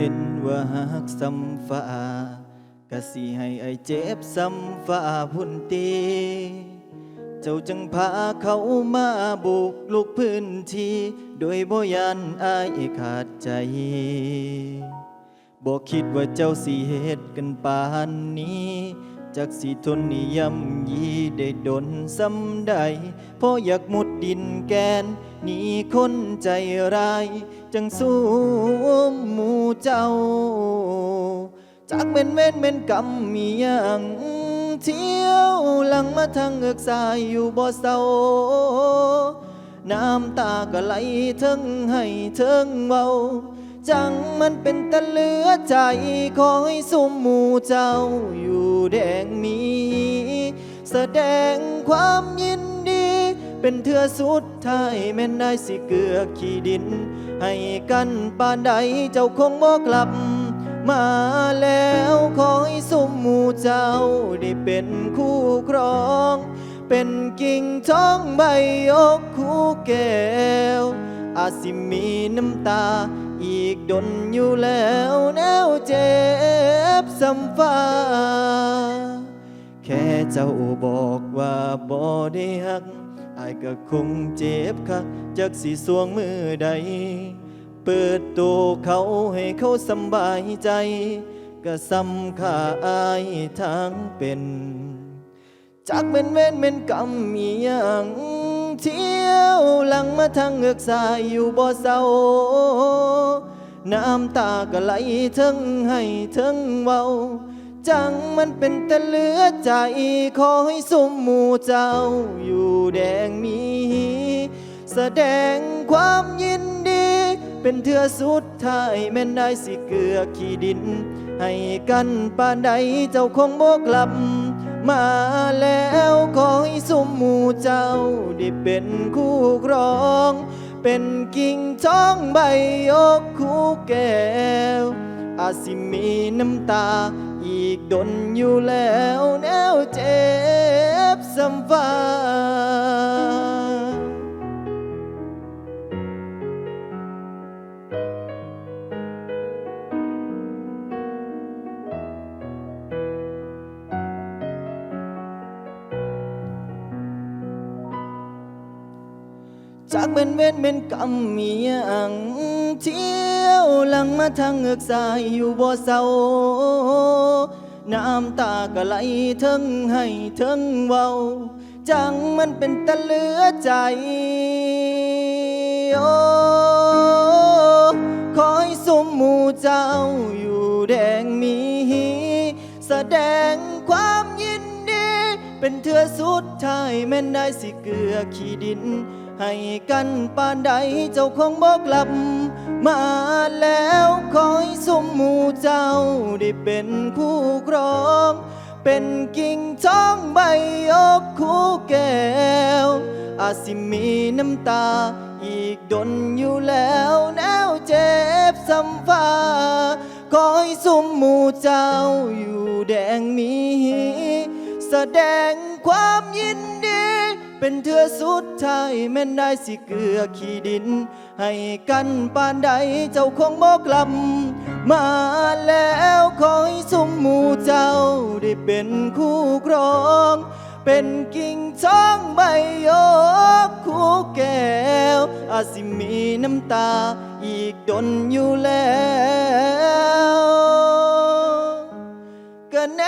เห็นว่าหักซ้ำฟ้ากะสิให้ไอายเจ็บซ้ำฟ้าพุ่นตีเจ้าจึงพาเขามาบุกลุกพื้นที่ โดยบ่ยันอายขาดใจบอกคิดว่าเจ้าสิเหตุกันปานนี้จักสิทนนิยำยีได้ดนสำใดเพราะอยากมุด ดินแกนหนีคนใจร้ายจังสู้หมู่เจ้า จากเป็นเว้นเป็นกรรมมีอย่างเที่ยวหลังมาทางเงือกสายอยู่บ่เศร้าน้ำตาก็ไหลเทิงให้เทิงเบาจังมันเป็นตะเหลือใจขอให้สุมหมู่เจ้าอยู่แดงมี แสดงความยินดี เป็นเถื่อสุดท้ายแม่นได้สิเกือขี้ดิน ให้กันปานใดเจ้าคงบ่กลับ มาแล้วขอให้สุมหมู่เจ้าได้เป็นคู่ครอง เป็นกิ่งท้องใบยกคู่แก้ว อาจสิมีน้ำตา อีกดนอยู่แล้วแนวเจ็บซ้ำฟ้าแค่เจ้าบอกว่าบ่ได้ฮักายก็คงเจ็บคักจักสิสวงมือใด เปิดตัวเขาให้เขาสำบายใจ ก็ซ้ำค่าอายทางเป็น จากเป็นเว้นเป็นกรรมมีอย่างเที่ยวหลังมาทางเงือกสายอยู่บ่เศร้าน้ำตาก็ไหลเทิงให้เทิงเบา จังมันเป็นแต่เหลือใจ ขอให้สมหมู่เจ้าอยู่แดงมี แสดงความยินดี เป็นเถื่อสุดท้ายแม่นได้สิเกลือขี้ดิน ให้กันปานใดเจ้าคงบกลับ มาแล้วขอให้สมหมู่เจ้าได้เป็นคู่ครอง เป็นกิ่งท้องใบยกคู่แก้วอาจสิมีน้ำตา อีกดนอยู่แล้วแนวเจ็บสัมวา จากเป็นเว้นเป็นกรรมมีอย่างเที่ยวหลังมาทางเงือกสายอยู่บ่เศร้าน้ำตาก็ไหลเทิงให้เทิงเบาจังมันเป็นตะเหลือใจโอ้ขอให้สมหมู่เจ้าอยู่แดงมีแสดง เป็นเถื่อสุดท้ายแม่นได้สิเกลือขี้ดิน ให้กันปานใดเจ้าคงบอกกลับ มาแล้วขอให้สมหมู่เจ้าได้เป็นคู่ครอง เป็นกิ่งท้องใบยกคู่แก้ว อาจสิมีน้ำตา อีกดนอยู่แล้วแนวเจ็บซ้ำฟ้าขอให้สมหมู่เจ้าอยู่แดงมี แสดงความยินดี เป็นเถื่อสุดท้ายแม่นได้สิเกลือขี้ดิน ให้กันปานใดเจ้าคงบอกลับมาแล้วขอให้สมหมู่เจ้าได้เป็นคู่ครอง เป็นกิ่งท้องใบยกคู่แก้ว อาจสิมีน้ำตาอีกดนอยู่แล้วก็แน